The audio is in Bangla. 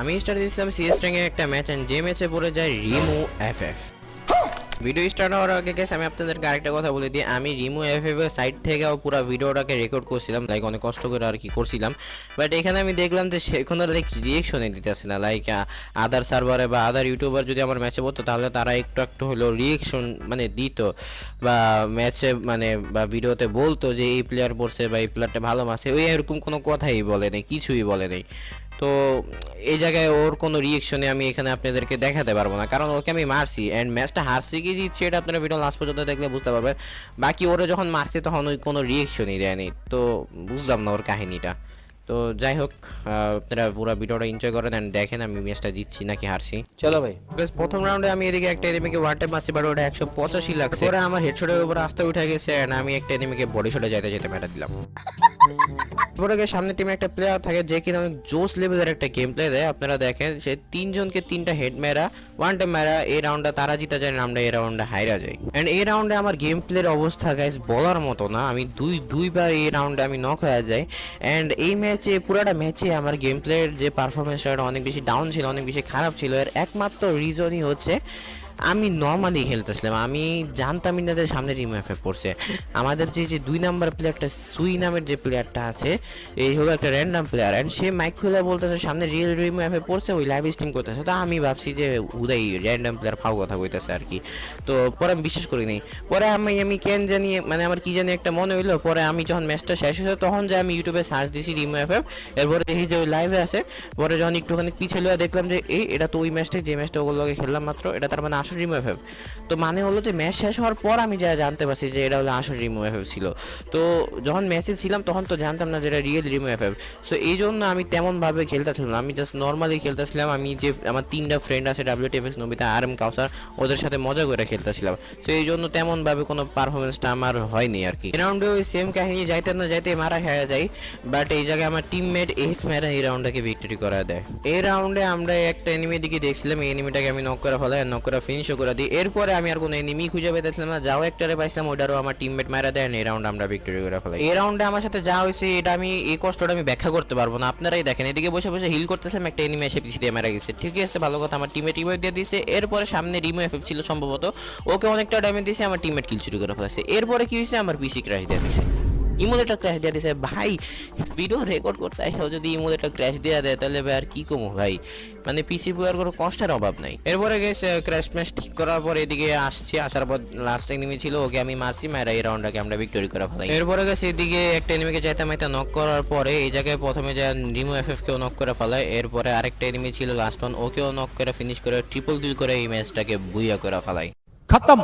আমি স্টার্ট দিয়েছিলাম সিএস র্যাঙ্কের একটা ম্যাচ এন্ড যে ম্যাচে পড়ে যায় Rimu F F video start হওয়ার আগে গেছে আমি আপনাদেরকে আরেকটা কথা বলে দিই। আমি রিমু এফ এফ এর সাইড থেকেও পুরো ভিডিওটাকে রেকর্ড করছিলাম লাইক অনেক কষ্ট করে আর কি করছিলাম। বাট এখানে আমি দেখলাম যে সে কোনো লাইক রিয়েকশনে দিতেছে না লাইক আদার সার্ভারে বা আদার ইউটিউবার যদি আমার ম্যাচে পড়তো, তাহলে তারা একটু একটু হলো রিয়েকশন মানে দিত বা ম্যাচে মানে বা ভিডিওতে বলতো যে এই প্লেয়ার পড়ছে বা এই প্লেয়ারটা ভালো মাসে ওই এরকম কোনো কথাই বলে নেই, কিছুই বলে নেই। তো এই জায়গায় ওর কোনো রিয়েকশনে আমি এখানে আপনাদেরকে দেখাতে পারব না। কারণ ওকে আমি মারছি অ্যান্ড ম্যাচটা হারছি কি জিতছি এটা আপনারা ভিডিও লাস্ট পর্যন্ত দেখলে বুঝতে পারবেন। বাকি ওরা যখন মারছে তখন ওই কোনো রিয়েকশনই দেয়নি। তো বুঝলাম না ওর কাহিনীটা। তো যাই হোক আপনারা পুরো ভিডিওটা এনজয় করেন অ্যান্ড দেখেন আমি ম্যাচটা জিতছি নাকি হারছি। চলো ভাই। বেশ প্রথম রাউন্ডে আমি এদিকে একটা এনিমিকে ওয়ান টাইম মারছি বাট ওটা একশো পঁচাশি লাগছে। ওরা আমার হেডশটের উপর আস্তে উঠে গেছে অ্যান্ড আমি একটা এনিমিকে বডি শটে যেতে যেতে মেটা দিলাম। তারপরে সামনে টিমে একটা প্লেয়ার থাকে যে কিনা অনেক জোস লেভেলের একটা গেম প্লে দেয়। আপনারা দেখেন, সে তিনজনকে তিনটা হেড মেরা ওয়ান টাইম মেরা, এই রাউন্ডটা তারা জিতে যায়, আমরা এই রাউন্ডে হাইরা যাই। এন্ড এই রাউন্ডে আমার গেম প্লের অবস্থা গাইস বলার মতো না। আমি দুই, দুইবার এই রাউন্ডে আমি নক হয়ে যাই। এন্ড এই ম্যাচে পুরোটা ম্যাচে আমার গেম প্লের যে পারফরমেন্সটা অনেক বেশি ডাউন ছিল, অনেক বেশি খারাপ ছিল। এর একমাত্র রিজনই হচ্ছে আমি নর্মালি খেলতেছিলাম আমি জানতামই না যে সামনে রিম এফে পড়ছে। আমাদের যে যে দুই নাম্বার প্লেয়ারটা সুই নামের যে প্লেয়ারটা আছে, এই হলো একটা র্যান্ডাম প্লেয়ার অ্যান্ড সে মাইক খুলে বলতেছে, সামনে রিয়েল রিম এফে পড়ছে, ওই লাইভ স্ট্রিম করতেছে। তো আমি ভাবছি যে, উদয় র্যান্ডাম প্লেয়ার ফাও কথা কইতেছে আর কি। তো পরে আমি বিশ্বাস করি নাই। পরে আমি আমি কেন জানি মানে আমার কি জানি একটা মনে হইল, পরে আমি যখন ম্যাচটা শেষ হয়েছে, তখন যে আমি ইউটিউবে সার্চ দিছি রিমো এফ এরপরে দেখি যে ওই লাইভে আছে। পরে যখন একটুখানি পিছিয়ে দেখলাম যে, এই, এটা তো ওই ম্যাচটাই যে ম্যাচটা ওগুলো লগে খেললাম মাত্র, এটা তার মানে আসল রিমো তো মানে হলো যে ম্যাচ শেষ হওয়ার পর আমি যা জানতে পারছি যে এটা হলো আসল রিমো এফ ছিল। তো যখন ম্যাচে ছিলাম তখন তো জানতাম না যে এটা রিয়েল রিমো এফ সো এই জন্য আমি তেমনভাবে খেলতেছিলাম না। আমি জাস্ট নর্মালি খেলতেছিলাম। আমি যে আমার তিনটা ফ্রেন্ড আছে ডাব্লিউ টিএফএস নবিতা আর এম কাউসার ওদের সাথে মজা করে খেলতেছিলাম। তো এই জন্য তেমনভাবে কোনো পারফরমেন্সটা আমার হয়নি আর কি। রাউন্ডে ওই সেম কাহিনী, যাইতে না যাইতে মারা খেয়ে যায়। বাট এই জায়গায় আমার টিমমেট এস মেরা এই রাউন্ডটাকে ভিক্টরি করা দেয়। এই রাউন্ডে আমরা একটা এনিমি দিকে দেখছিলাম। এই এনিমিটাকে আমি নক করে ফেলাই নক করে ফিনিশও করে দিই। এরপরে আমি আর কোনো এনিমি খুঁজে পেতেছিলাম না। যাও একটারে পাইছিলাম ওটারও আমার টিমমেট মারা দেয় এই রাউন্ড আমরা ভিক্টরি করে ফেলাই। এই রাউন্ডে আমার সাথে যা হয়েছে, এটা আমি, এই কষ্টটা আমি ব্যাখ্যা করতে পারব না। আপনারাই দেখেন, এদিকে বসে বসে হিল করতেছিলাম, একটা এনিমি এসে পিছিয়ে মারা গেছে। ঠিক আছে, ভালো কথা, আমার টিমে টিমে দিয়ে দিয়েছে। এরপরে সামনে রিমো এফএফ ছিল সম্ভবত। ওকে অনেকটা ড্যামেজ দিয়েছে, আমার টিমমেট কিল চুরি করে ফেলেছে। এরপরে কি হয়েছে, আমার পিসি ক্র্যাশ দিয়ে দিয়েছে। ইমোলেটর ক্র্যাশ দিয়ে দিয়েছে ভাই ভিডিও রেকর্ড করতে আসলেও যদি ইমোলেটর ক্র্যাশ দিয়ে দেয়, তাহলে ভাই আর কি কমো ভাই? মানে পিসি প্লেয়ার কোনো কষ্টের অভাব নাই। এরপরে গেছে ক্র্যাশ ম্যাচ ঠিক করার পর এদিকে আসছে, আসার পর লাস্ট এনিমি ছিল, ওকে আমি মারছি মারা এই রাউন্ডটাকে আমরা ভিক্টরি করা ফেলাই। এরপরে গেছে এদিকে একটা এনিমিকে যাইতে মাইতে নক করার পরে এই জায়গায় প্রথমে যা রিমো এফএফ কেও নক করে ফেলায়। এরপরে আরেকটা এনিমি ছিল লাস্ট ওয়ান ওকেও নক করে ফিনিশ করে ট্রিপল কিল করে এই ম্যাচটাকে বুইয়া করে ফেলাই। খতম!